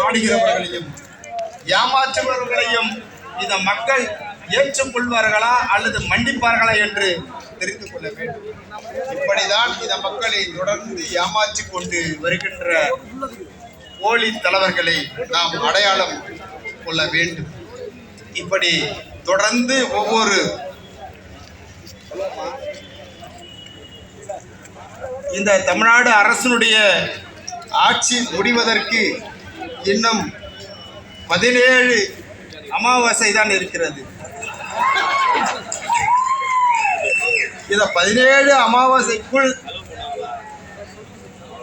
நாடுகிறவர்களையும் ஏமாற்றுபவர்களையும் இந்த மக்கள் ஏற்றுக்கொள்வார்களா அல்லது மன்னிப்பார்களா என்று தெரிந்து கொள்ள வேண்டும். இப்படிதான் இந்த மக்களை தொடர்ந்து ஏமாற்றி கொண்டு வருகின்ற போலி தலைவர்களை நாம் அடையாளம் கொள்ள வேண்டும். இப்படி தொடர்ந்து ஒவ்வொரு இந்த தமிழ்நாடு அரசினுடைய ஆட்சி முடிவதற்கு இன்னும் பதினேழு அமாவாசை தான் இருக்கிறது. இந்த பதினேழு அமாவாசைக்குள்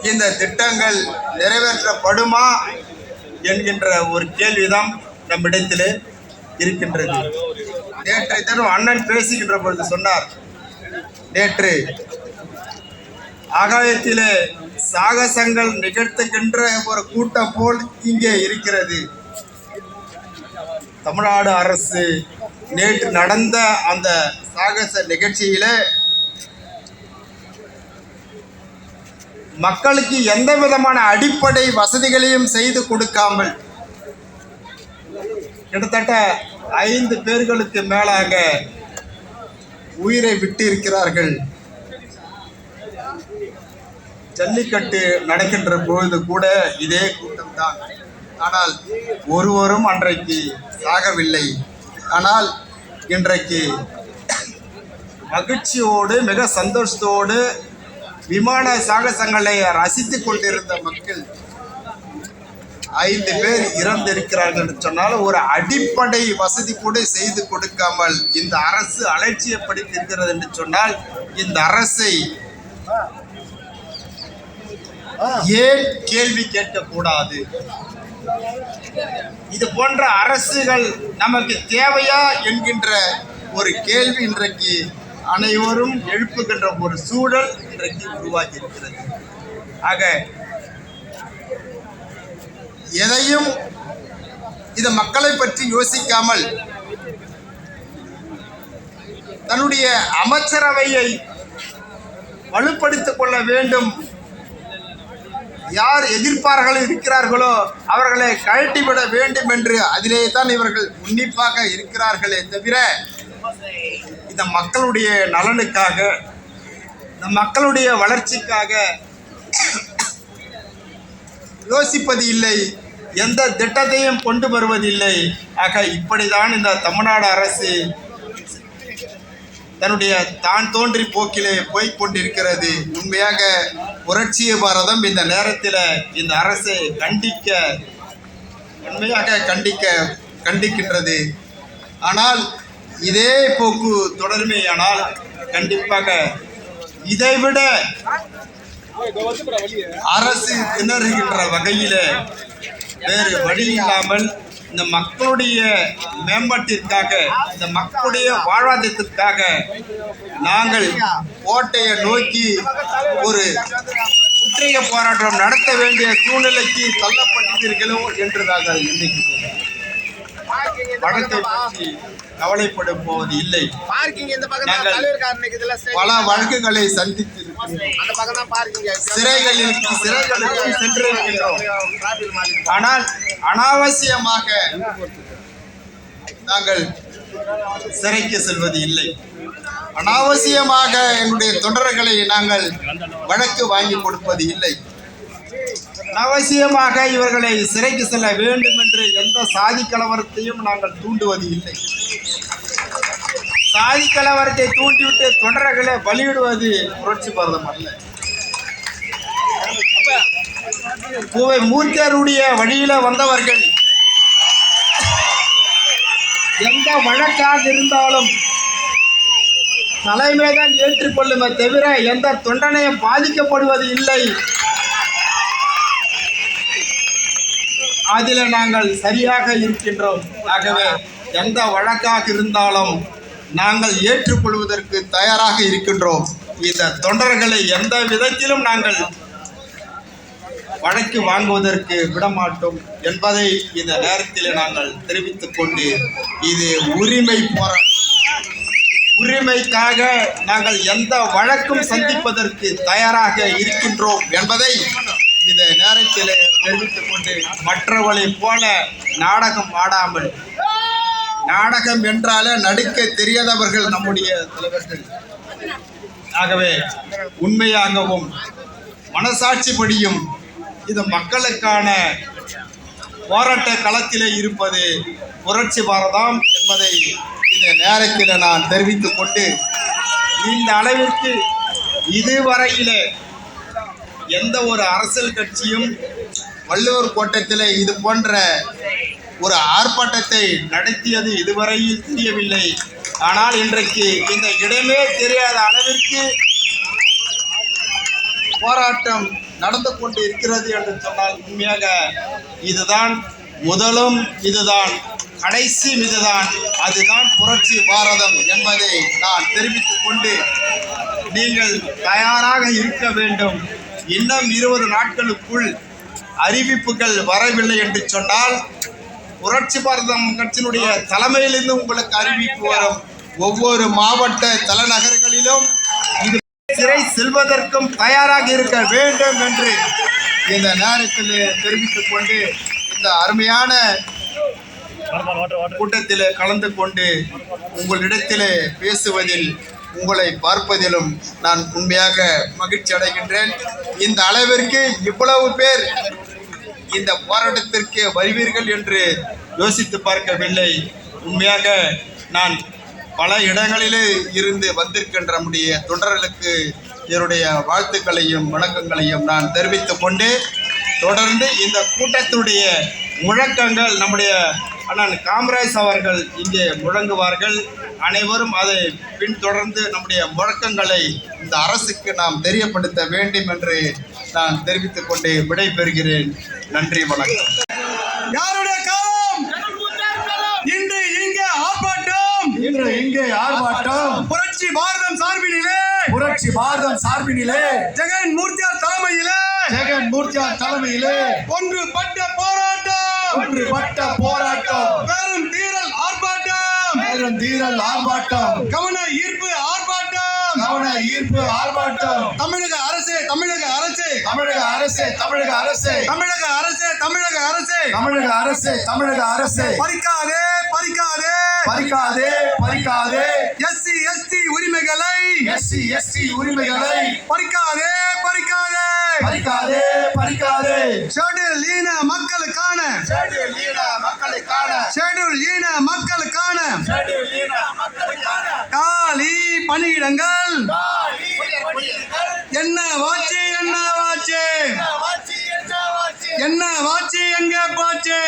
இந்த திட்டங்கள் நிறைவேற்றப்படுமா என்கின்ற ஒரு கேள்விதான் நம்மிடத்தில் இருக்கின்றது. நேற்றை தினம் அண்ணன் பேசுகின்ற பொழுது சொன்னார் நேற்று ஆகாயத்திலே சாகசங்கள் நிகழ்த்துகின்ற ஒரு கூட்டம் போல் இங்கே இருக்கிறது. தமிழ்நாடு அரசு நேற்று நடந்த அந்த சாகச நிகழ்ச்சியில மக்களுக்கு எந்த விதமான அடிப்படை வசதிகளையும் செய்து கொடுக்காமல் கிட்டத்தட்ட ஐந்து பேர்களுக்கு மேலாக உயிரை விட்டு இருக்கிறார்கள் ஜல்லிக்கட்டு நடக்கின்ற பொழுது கூட இதே கூட்டம்தான். ஆனால் ஒருவரும் அன்றைக்கு சாகவில்லை. ஆனால் இன்றைக்கு மகிழ்ச்சியோடு மிக சந்தோஷத்தோடு விமான சாகசங்களை ரசித்துக் கொண்டிருந்த மக்கள் ஐந்து பேர் இறந்திருக்கிறார்கள் என்று சொன்னால் ஒரு அடிப்படை வசதி கூட செய்து கொடுக்காமல் இந்த அரசு அலட்சியப்படுத்தி இருக்கிறது என்று சொன்னால் இந்த அரசை ஏன் கேள்வி கேட்கக்கூடாது? இது போன்ற அரசுகள் நமக்கு தேவையா என்கின்ற ஒரு கேள்வி இன்றைக்கு அனைவரும் எழுப்புகின்ற ஒரு சூழல் இன்றைக்கு உருவாகி இருக்கிறது ஆக எதையும் இது மக்களை பற்றி யோசிக்காமல் தன்னுடைய அமைச்சரவையை வலுப்படுத்திக் கொள்ள வேண்டும் யார் எதிர்ப்பார்கள் இருக்கிறார்களோ அவர்களை கழட்டிவிட வேண்டும் என்று அதிலே தான் இவர்கள் உன்னிப்பாக இருக்கிறார்களே தவிர இந்த மக்களுடைய நலனுக்காக இந்த மக்களுடைய வளர்ச்சிக்காக யோசிப்பது இல்லை எந்த திட்டத்தையும் கொண்டு வருவதில்லை. ஆக இப்படிதான் இந்த தமிழ்நாடு அரசு தன்னுடைய தான் தோன்றி போக்கிலே போய்க் கொண்டிருக்கிறது. உண்மையாக புரட்சிய பாரதம் இந்த நேரத்தில் இந்த அரசை கண்டிக்க உண்மையாக கண்டிக்க கண்டிக்கின்றது. ஆனால் இதே போக்கு தொடர்மையானால் கண்டிப்பாக இதைவிட அரசு திணறுகின்ற வகையில் வேறு வழி இல்லாமல் இந்த மக்களுடைய மேம்பாட்டிற்காக இந்த மக்களுடைய வாழ்வாதாரத்திற்காக நாங்கள் கோட்டையை நோக்கி ஒரு முற்றுகை போராட்டம் நடத்த வேண்டிய சூழ்நிலைக்கு தள்ளப்பட்டீர்களோ என்று நாங்கள் எண்ணிக்கிறோம் வழக்கை பற்றி கவலைப்படும் போவது இல்லை. பல வழக்குகளை சந்தித்து சிறைகளில் சிறைகளுக்கு சென்றிருக்கின்றோம் ஆனால் அனாவசியமாக நாங்கள் சிறைக்கு செல்வது இல்லை. அனாவசியமாக எங்களுடைய தொண்டர்களை நாங்கள் வழக்கு வாங்கி கொடுப்பது இல்லை. அனாவசியமாக இவர்களை சிறைக்கு செல்ல வேண்டும் என்று எந்த சாதி கலவரத்தையும் நாங்கள் தூண்டுவது இல்லை. சாதி கலவரத்தை தூண்டிவிட்டு தொண்டர்களை பலியிடுவது புரட்சி பாரதம் அல்ல. கோவை மூர்த்தியருடைய வழியில் வந்தவர்கள். எந்த வழக்காக இருந்தாலும் தலைமைதான் ஏற்றுக்கொள்ளுமே தவிர எந்த தொண்டனையும் பாதிக்கப்படுவது இல்லை. அதில் நாங்கள் சரியாக இருக்கின்றோம். ஆகவே எந்த வழக்காக இருந்தாலும் நாங்கள் ஏற்றுக்கொள்வதற்கு தயாராக இருக்கின்றோம். இந்த தொண்டர்களை எந்த விதத்திலும் நாங்கள் வழக்கு வாங்குவதற்கு விடமாட்டோம் என்பதை இந்த நேரத்தில் நாங்கள் தெரிவித்துக் கொண்டு இது உரிமை போராட்டம். உரிமைக்காக நாங்கள் எந்த வழக்கும் சந்திப்பதற்கு தயாராக இருக்கின்றோம் என்பதை இந்த நேரத்தில் தெரிவித்துக் கொண்டு மற்றவர்களை போல நாடகம் ஆடாமல் நாடகம் என்றாலே நடிக்க தெரியாதவர்கள் நம்முடைய தலைவர்கள். ஆகவே உண்மையாகவும் மனசாட்சிப்படியும் இது மக்களுக்கான போராட்ட களத்திலே இருப்பது புரட்சி பாரதம் என்பதை இந்த நேரத்தில் நான் தெரிவித்துக் கொண்டு இந்த அளவிற்கு இதுவரையிலே எந்த ஒரு அரசியல் கட்சியும் வள்ளுவர் கோட்டத்தில் இது போன்ற ஒரு ஆர்ப்பாட்டத்தை நடத்தியது இதுவரையில் தெரியவில்லை. ஆனால் இன்றைக்கு இந்த இடமே தெரியாத அளவிற்கு போராட்டம் நடந்து கொண்டு இருக்கிறது என்று சொன்னால் உண்மையாக இதுதான் முதலும் இதுதான் கடைசி இதுதான் அதுதான் புரட்சி பாரதம் என்பதை நான் தெரிவித்துக் கொண்டு நீங்கள் தயாராக இருக்க வேண்டும். இன்னும் இருபது நாட்களுக்குள் அறிவிப்புகள் வரவில்லை என்று சொன்னால் புரட்சி பாரதம் கட்சியினுடைய தலைமையிலிருந்து உங்களுக்கு அறிவிப்பு வரும். ஒவ்வொரு மாவட்ட தலைநகர்களிலும் சிறை செல்வதற்கும் தயாராக இருக்க வேண்டும் என்று இந்த நேரத்தில் தெரிவித்துக் கொண்டு இந்த அருமையான கூட்டத்தில் கலந்து கொண்டு உங்களிடத்தில் பேசுவதில் உங்களை பார்ப்பதிலும் நான் உண்மையாக மகிழ்ச்சி அடைகின்றேன். இந்த அளவிற்கு இவ்வளவு பேர் இந்த போராட்டத்திற்கு வருவீர்கள் என்று யோசித்து பார்க்கவில்லை. உண்மையாக நான் பல இடங்களிலே இருந்து வந்திருக்கின்ற நம்முடைய தொண்டர்களுக்கு என்னுடைய வாழ்த்துக்களையும் வணக்கங்களையும் நான் தெரிவித்துக் கொண்டு தொடர்ந்து இந்த கூட்டத்துடைய முழக்கங்கள் நம்முடைய அண்ணன் காமராஜ் அவர்கள் இங்கே முழங்குவார்கள். அனைவரும் அதை பின்தொடர்ந்து நம்முடைய முழக்கங்களை இந்த அரசுக்கு நாம் தெரியப்படுத்த வேண்டும் என்று நான் தெரிவித்துக் கொண்டு விடைபெறுகிறேன். நன்றி வணக்கம். யாருடைய காலம் இன்று இங்கே ஆர்ப்பாட்டம் இன்று இங்கே ஆர்ப்பாட்டம் புரட்சி பாரதம் சார்பினிலே புரட்சி பாரதம் சார்பினிலே. ஜெகன் மூர்த்தியார் தலைமையிலே. ஜெகன் மூர்த்தியார் தலைமையிலே. ஒன்றுபட்ட போராட்டம். ஒன்றுபட்ட போராட்டம். பெரும் தீரல் ஆர்ப்பாட்டம். மேலும் தீரல் ஆர்ப்பாட்டம். கவன ஈர்ப்பு ஆர்ப்பாட்டம். கவன ஈர்ப்பு ஆர்ப்பாட்டம். தமிழக அரசே தமிழக அரசே. தமிழக அரசே தமிழக அரசே. தமிழக அரசே தமிழக அரசே. தமிழக அரசே தமிழக அரசே. பறிக்காதே பறிக்காதே. பறிக்காதே பறிக்காதே. எஸ்சி எஸ்டி உரிமைகளை எஸ்சி எஸ்டி உரிமைகளை பறிக்காதே பறிக்காதே. பறிக்காதே பறிக்காதே. ஷெட்யூல் ஈன மக்களுக்கான. ஷெட்யூல் ஈன மக்களுக்கான. ஷெட்யூல் ஈன மக்களுக்கான. ஷெட்யூல் ஈன மக்களுக்கான. காலி பணியிடங்கள். என்ன வாச்சு என்ன வாச்சு? என்ன வாச்சு எங்க போச்சு?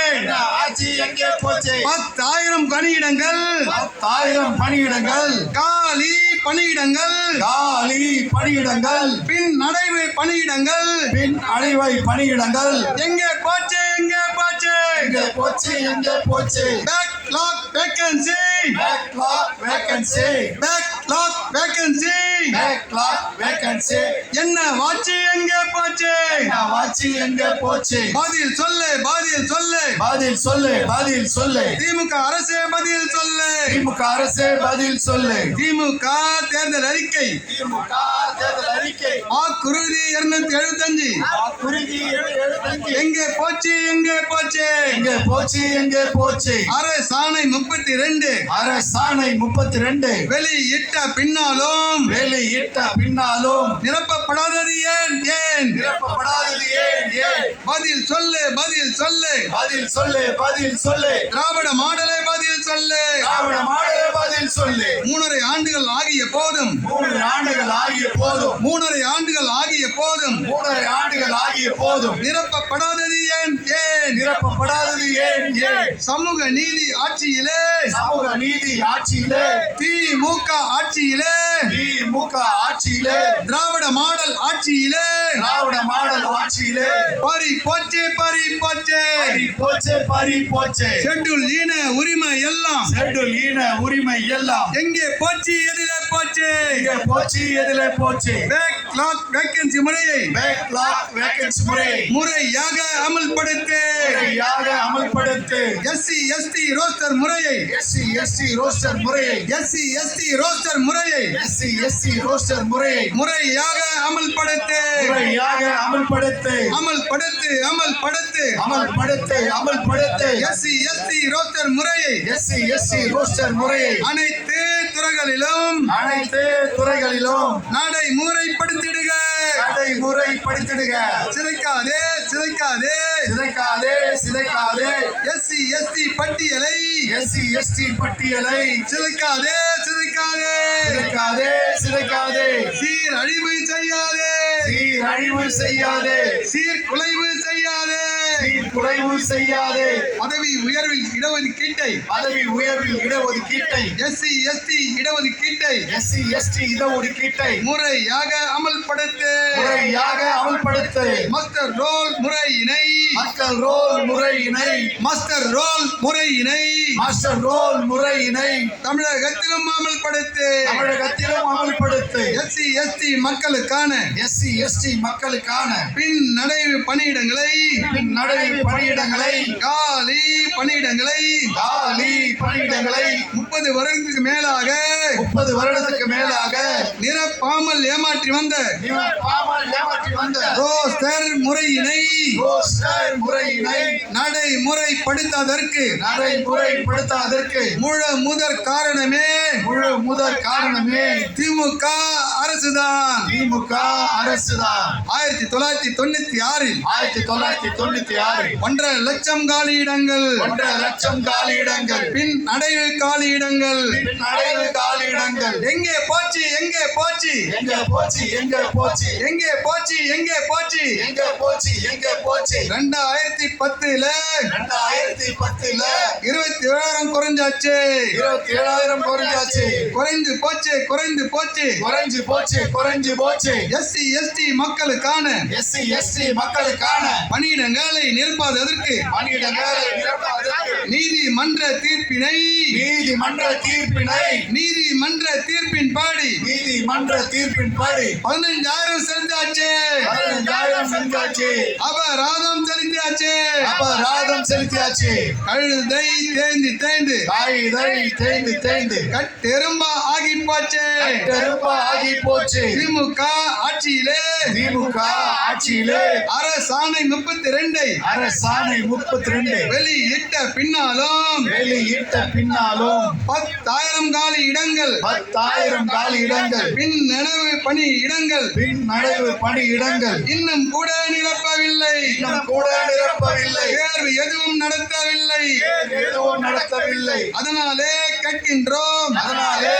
ஆட்சி எங்கே போச்சு? பத்தாயிரம் பணியிடங்கள். பத்தாயிரம் பணியிடங்கள். காலி பணியிடங்கள். காலி பணியிடங்கள். பின் நடைவு பணியிடங்கள். பின் அழிவை பணியிடங்கள். எங்கே போச்சு எங்கே போச்சு? எங்கே போச்சு எங்கே போச்சு? Backlog vacancy backlog vacancy backlog vacancy backlog vacancy என்ன வாச்சு எங்கே போச்சு? ஆட்சி எங்கே போச்சு? பதில் சொல்லு பதில் சொல்லு. பதில் சொல்லு பதில் சொல்லு. திமுக அரசே பதில் சொல்லு. திமுக அரசே பதில் சொல்லு. திமுக தேர்தல் அறிக்கை. திமுக தேர்தல் அறிக்கை. வாக்குறுதி இருநூத்தி எழுபத்தஞ்சு. எங்கே போச்சு எங்கே போச்சு? எங்கே போச்சு எங்கே போச்சு? அரசாணை முப்பத்தி ரெண்டு. அரசாணை முப்பத்தி ரெண்டு. வெளியிட்ட பின்னாலும் வெளியிட்ட பின்னாலும் நிரப்பப்படாதது ஏன்? ஏன்? நிரப்பப்படாதது ஏன்? ஏன்? பதில் சொல்லு பதில் சொல்லு. பதில் சொல்லு பதில் சொல்லு. திராவிட மாடலை பதில் சொல்லு. திராவிட மாடலே பதில் சொல்லு. மூணரை ஆண்டுகள் ஆகிய போதும். மூன்று ஆண்டுகள் ஆகிய போதும். மூணரை ஆண்டுகள் ஆகிய போதும். மூன்றரை ஆண்டுகள் ஆகிய போதும். நிரப்பப்படாதது ஏன் ஏன் நிரப்பப்படாதது ஏன் ஏன் சமூக நீதி ஆட்சியிலே. சமூக நீதி ஆட்சியிலே. திமுக ஆட்சியிலே. திமுக ஆட்சியிலே. திராவிட மாடல் ஆட்சியிலே. திராவிட மாடல் ஆட்சியிலே. பறி போச்சே பறி போச்சே. போச்சே பறி போச்சே. ஷெட்யூல் ஈன உரிமை எல்லாம். ஷெட்யூல் ஈன உரிமை எல்லாம். எங்கே போச்சு எதிலே போச்சு? எங்கே போச்சு எதிலே போச்சு? பேக்லாக் வேக்கன்சி முறையை. பேக்லாக் வேகன்சி முறை. முறையாக அமல்படுத்து. முறையாக அமல்படுத்து. எஸ்சி எஸ்டி ரோஸ்டர் முறையை. எஸ்சி எஸ்டி ரோஸ்டர் முறையை. எஸ்சி எஸ்டி ரோஸ்டர் முறையை. எஸ்சி எஸ்சி ரோஸ்டர் முறையை. முறையாக அமல்படுத்து. முறையாக அமல்படுத்து. அமல்படுத்து அமல்படுத்து. அமல்படுத்து அமல்படுத்து. எஸ்சி எஸ்டி ரோஸ்டர் முறையை. எஸ்சி எஸ்சி ரோஸ்டர் முறையை. அனைத்து துறைகளிலும். அனைத்து துறைகளிலும். நடைமுறைப்படுத்திடுக. நடைமுறைப்படுத்திடுக சிதைக்காதே சிதைக்காதே. சிதைக்காதே சிதைக்காதே. எஸ்சி எஸ்டி பட்டியலை. எஸ்சி எஸ்டி பட்டியலை. சிதைக்காதே சிதைக்காதே. சிதைக்காதே சிதைக்காதே. சீரழிவு செய்யாதே. சீரழிவு செய்யாதே. சீர்குலைவு செய்யாதே சீர்குலைவு செய்யாதே. பதவி உயர்வில் இடஒதுக்கீட்டை. பதவி உயர்வில் இடஒதுக்கீட்டை. எஸ்சி எஸ்டி இடஒதுக்கீட்டை. எஸ்சி எஸ்டி இடஒதுக்கீட்டை. முறையாக அமல்படுத்து. முறையாக அமல்படுத்து. மாஸ்டர் ரோல் முறையினை. மக்கள் ரோல் முறையினை. மாஸ்டர் ரோல் முறையினை. மாஸ்டர் ரோல் முறையினை. தமிழகத்திலும் அமல்படுத்து. தமிழகத்திலும் அமல்படுத்து. எஸ்சி எஸ்டி மக்களுக்கான. எஸ்சி எஸ்டி மக்களுக்கான. பின் நடைவு பணியிடங்களை. நடை பணியிடங்களை காலி பணியிடங்களை காலி பணியிடங்களை முப்பது வருடத்துக்கு மேலாக முப்பது வருடத்துக்கு மேலாக நிரப்பாமல் ஏமாற்றி வந்த நிரப்பாமல் ஏமாற்றி வந்த ரோஸ்டர் முறையினை ரோஸ்டர் முறையினை நடைமுறைப்படுத்தாதற்கு நடைமுறைப்படுத்தாதற்கு முழு முதற் காரணமே முழு முதற் காரணமே திமுக அரசுதான். திமுக அரசுதான். ஆயிரத்தி தொள்ளாயிரத்தி தொண்ணூத்தி ஆறில் ஆயிரத்தி தொள்ளாயிரத்தி தொண்ணூத்தி ஆறு ஒன்றரை லட்சம் காலியிடங்கள் ஒன்றரை லட்சம் காலியிடங்கள் பின் அடைவு காலியிடங்கள் நடைவு காலியிடங்கள் எங்கே போச்சு எங்கே போச்சு? எங்க போச்சு எங்க போச்சு? எங்கே போச்சு எங்கே போச்சு? எங்க போச்சு எங்க போச்சு? ரெண்டாயிரத்தி பத்துல ரெண்டாயிரத்தி பத்துல இருபத்தி ஏழாயிரம் குறைஞ்சாச்சு. இருபத்தி ஏழாயிரம் குறைஞ்சாச்சு. குறைந்து போச்சு குறைந்து போச்சு. குறைஞ்சு போச்சு குறைஞ்சு போச்சு. எஸ்சி எஸ்டி மக்களுக்கான எஸ்சி எஸ்டி மக்களுக்கான பணியிடங்களை நிரப்பாததற்கு பணியிடங்களை நிரப்புவதற்கு நீதிமன்ற தீர்ப்பினை நீதிமன்ற தீர்ப்பினை நீதிமன்ற தீர்ப்பின் பாடி நீதிமன்ற தீர்ப்பின்படி பதினஞ்சாயிரம் செலுத்தாச்சு. பதினஞ்சாயிரம் செலுத்தாச்சு. அபராதம் செலுத்தியாச்சு. அபராதம் செலுத்தியாச்சு. கழுதை தேய்ந்து தேய்ந்து காகிதை தேய்ந்து தேய்ந்து கட்டெரும்பா ஆகி போச்சு. கருப்ப ஆகி போச்சு. திமுக ஆட்சியிலே திமுக ஆட்சியிலே அரசாணை முப்பத்தி ரெண்டை அரசாணை முப்பத்தி ரெண்டு வெளியிட்ட பின்னாலும் வெளியிட்ட பின்னாலும் பத்தாயிரம் காலி இடங்கள் பத்தாயிரம் காலி இடங்கள் பின் நினைவு பணி இடங்கள் பின் நடைவு பணி இடங்கள் இன்னும் கூட நிரப்பவில்லை. இன்னும் கூட நிரப்பவில்லை. தேர்வு எதுவும் நடத்தவில்லை. எதுவும் நடத்தவில்லை. அதனாலே கேட்கின்றோம் அதனாலே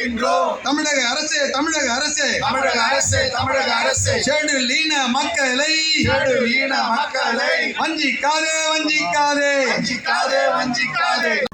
கேட்கின்றோம் தமிழக அரசே தமிழக அரசே. தமிழக அரசு தமிழக அரசு. ஷெட்யூல் ஈன மக்களை. ஏழு ஈன மக்களை. வஞ்சிக்காதே வஞ்சிக்காதே. வஞ்சிக்காதே வஞ்சிக்காதே.